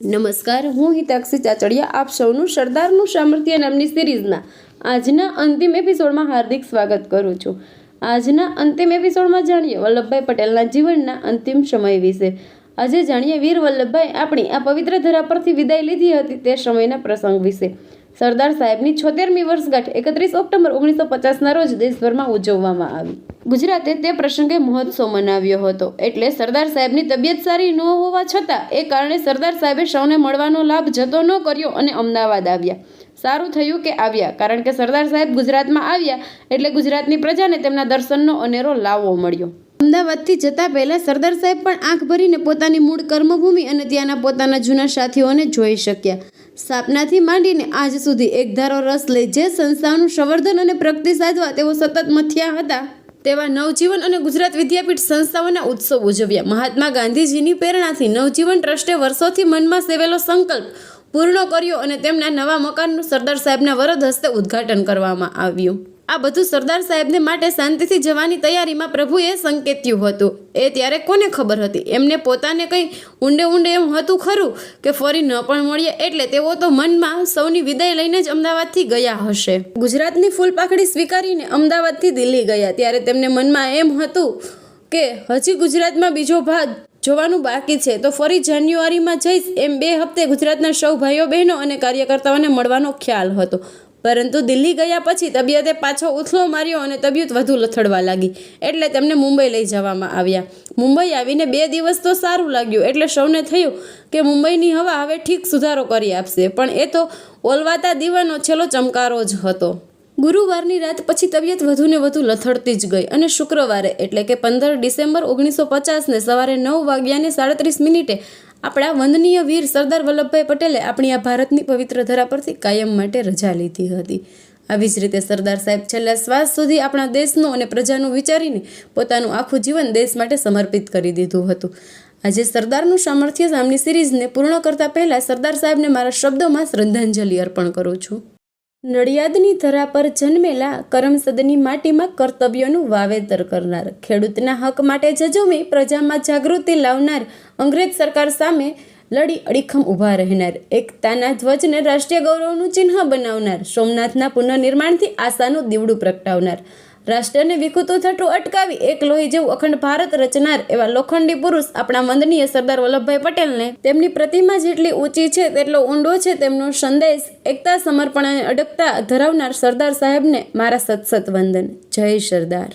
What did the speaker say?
નમસ્કાર, હું હિતાક્ષી ચાચડિયા. આપ સૌનું સરદારનું સામર્થ્ય નામની સિરીઝના આજના અંતિમ એપિસોડમાં હાર્દિક સ્વાગત કરું છું. આજના અંતિમ એપિસોડમાં જાણીએ વલ્લભભાઈ પટેલના જીવનના અંતિમ સમય વિશે. આજે જાણીએ વીર વલ્લભભાઈ આપણી આ પવિત્ર ધરા પરથી વિદાય લીધી હતી તે સમયના પ્રસંગ વિશે. સરદાર સાહેબની છોતેરમી વર્ષગાંઠ એકત્રીસ ઓક્ટોબર ઓગણીસો પચાસના રોજ દેશભરમાં ઉજવવામાં આવી. ગુજરાતે તે પ્રસંગે મહોત્સવ મનાવ્યો હતો. એટલે સરદાર સાહેબની તબિયત સારી ન હોવા છતાં એ કારણે સરદાર સાહેબે સૌને મળવાનો લાભ જતો ન કર્યો અને અમદાવાદ આવ્યા. સારું થયું કે આવ્યા, કારણ કે સરદાર સાહેબ ગુજરાતમાં આવ્યા એટલે ગુજરાતની પ્રજાને તેમના દર્શનનો અનેરો લાવો મળ્યો. અમદાવાદથી જતા પહેલા સરદાર સાહેબ પણ આંખ ભરીને પોતાની મૂળ કર્મભૂમિ અને ત્યાંના પોતાના જૂના સાથીઓને જોઈ શક્યા. સ્થાપનાથી માંડીને આજ સુધી એકધારો રસ લઈ જે સંસ્થાઓનું સંવર્ધન અને પ્રગતિ સાધવા તેઓ સતત મથ્યા હતા. તેવા નવજીવન અને ગુજરાત વિદ્યાપીઠ સંસ્થાઓના ઉત્સવ ઉજવ્યા. મહાત્મા ગાંધીજીની પ્રેરણાથી નવજીવન ટ્રસ્ટે વર્ષોથી મનમાં સેવેલો સંકલ્પ પૂર્ણ કર્યો અને તેમના નવા મકાનનું સરદાર સાહેબના વરદ હસ્તે ઉદ્ઘાટન કરવામાં આવ્યું. આ બધું સરદાર સાહેબને માટે શાંતિથી જવાની તૈયારીમાં પ્રભુએ સંકેત્યું હતું. એ ત્યારે કોને ખબર હતી? એમને પોતાને કંઈ ઊંડે ઊંડે એમ હતું ખરું કે ફરી ન પણ મળીએ એટલે તેઓ તો મનમાં સૌની વિદાય લઈને જ અમદાવાદથી ગયા હશે. ગુજરાતની ફૂલપાખડી સ્વીકારીને અમદાવાદથી દિલ્હી ગયા. ત્યારે તેમને મનમાં એમ હતું કે હજી ગુજરાતમાં બીજો ભાગ જોવાનું બાકી છે, તો ફરી જાન્યુઆરીમાં જઈશ. એમ બે હપ્તે ગુજરાતના સૌ ભાઈઓ બહેનો અને કાર્યકર્તાઓને મળવાનો ખ્યાલ હતો. પરંતુ દિલ્હી ગયા પછી તબિયતે પાછો ઉથલો માર્યો અને તબિયત વધુ લથડવા લાગી. એટલે તેમને મુંબઈ લઈ જવામાં આવ્યા. મુંબઈ આવીને બે દિવસ તો સારું લાગ્યું, એટલે સૌને થયું કે મુંબઈની હવા હવે ઠીક સુધારો કરી આપશે. પણ એ તો ઓલવાતા દીવાનો છેલ્લો ચમકારો જ હતો. ગુરુવારની રાત પછી તબિયત વધુને વધુ લથડતી જ ગઈ અને શુક્રવારે, એટલે કે પંદર ડિસેમ્બર ઓગણીસો પચાસને સવારે નવ વાગ્યાને સાડત્રીસ મિનિટે આપણા વંદનીય વીર સરદાર વલ્લભભાઈ પટેલે આપણી આ ભારતની પવિત્ર ધરા પરથી કાયમ માટે રજા લીધી હતી. આવી જ રીતે સરદાર સાહેબ છેલ્લા શ્વાસ સુધી આપણા દેશનું અને પ્રજાનું વિચારીને પોતાનું આખું જીવન દેશ માટે સમર્પિત કરી દીધું હતું. આજે સરદારનું સામર્થ્ય સામની સિરીઝને પૂર્ણ કરતા પહેલા સરદાર સાહેબને મારા શબ્દોમાં શ્રદ્ધાંજલિ અર્પણ કરું છું. નડિયાદની ધરા પર જન્મેલા કરમસદની માટીમાં કર્તવ્યોનું વાવેતર કરનાર ખેડૂતના હક માટે જજુમી પ્રજામાં જાગૃતિ લાવનાર અંગ્રેજ સરકાર સામે લડી અડીખમ ઊભા રહેનાર, એકતાના ધ્વજને રાષ્ટ્રીય ગૌરવનું ચિહ્ન બનાવનાર, સોમનાથના પુનઃનિર્માણથી આશાનું દીવડું પ્રગટાવનાર રાષ્ટ્રને વિકૃતું થતું અટકાવી એક લોહી જેવું અખંડ ભારત રચનાર એવા લોખંડી પુરુષ આપણા વંદનીય સરદાર વલ્લભભાઈ પટેલને તેમની પ્રતિમા જેટલી ઊંચી છે, તેટલો ઊંડો છે, તેમનો સંદેશ એકતા, સમર્પણ અને અડગતા ધરાવનાર સરદાર સાહેબને મારા સતસત વંદન. જય સરદાર.